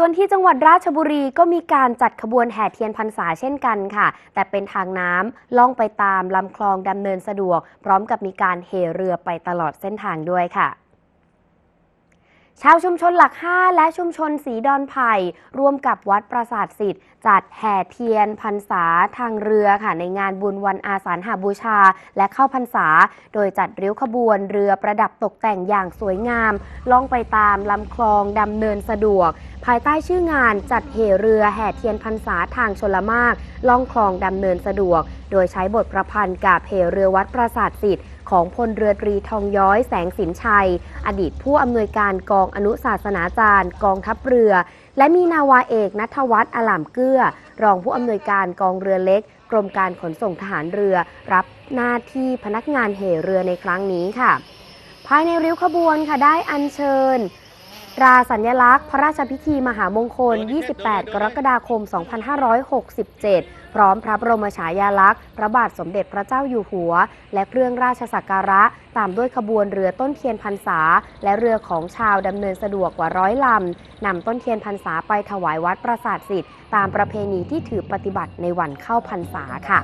ส่วนที่จังหวัดราชบุรีก็มีการจัดขบวนแห่เทียนพรรษาเช่นกันค่ะ แต่เป็นทางน้ำล่องไปตามลำคลองดำเนินสะดวก พร้อมกับมีการเห่เรือไปตลอดเส้นทางด้วยค่ะ ชาวชุมชนหลัก 5 และชุมชนสีดอนไผ่ร่วมกับวัดปราสาทสิทธิ์ จัดแห่เทียนพรรษาทางเรือค่ะในงานบุญวันอาสาฬหาบูชา และเข้าพรรษา โดยจัดริ้วขบวนเรือประดับตกแต่งอย่างสวยงาม ล่องไปตามลำคลองดำเนินสะดวก ภายใต้ชื่องานจัดเหเรือแห่เทียนพรรษาทางชลมาก ล่องคลองดำเนินสะดวก โดยใช้บทประพันธ์กับเหเรือวัดปราสาทสิทธิ์ ของพลเรือตรีทองย้อยแสงสินชัย อดีตผู้อำนวยการกองอนุศาสนาจารย์ กองทัพเรือ และมีนาวาเอกนัทวัฒน์อลามเกื้อ รองผู้อำนวยการกองเรือเล็ก กรมการขนส่งทหารเรือ รับหน้าที่พนักงานเหเรือในครั้งนี้ค่ะ ภายในริ้วขบวนค่ะได้อัญเชิญ ตราสัญลักษณ์ พระราชพิธีมหามงคล 28 กรกฎาคม 2567 พร้อมพระบรมฉายาลักษณ์ พระบาทสมเด็จพระเจ้าอยู่หัว และเครื่องราชสักการะ ตามด้วยขบวนเรือต้นเทียนพรรษา และเรือของชาวดำเนินสะดวกกว่าร้อยลำ นำต้นเทียนพรรษาไปถวายวัดปราสาทสิทธิ์ตามประเพณีที่ถือปฏิบัติในวันเข้าพรรษาค่ะ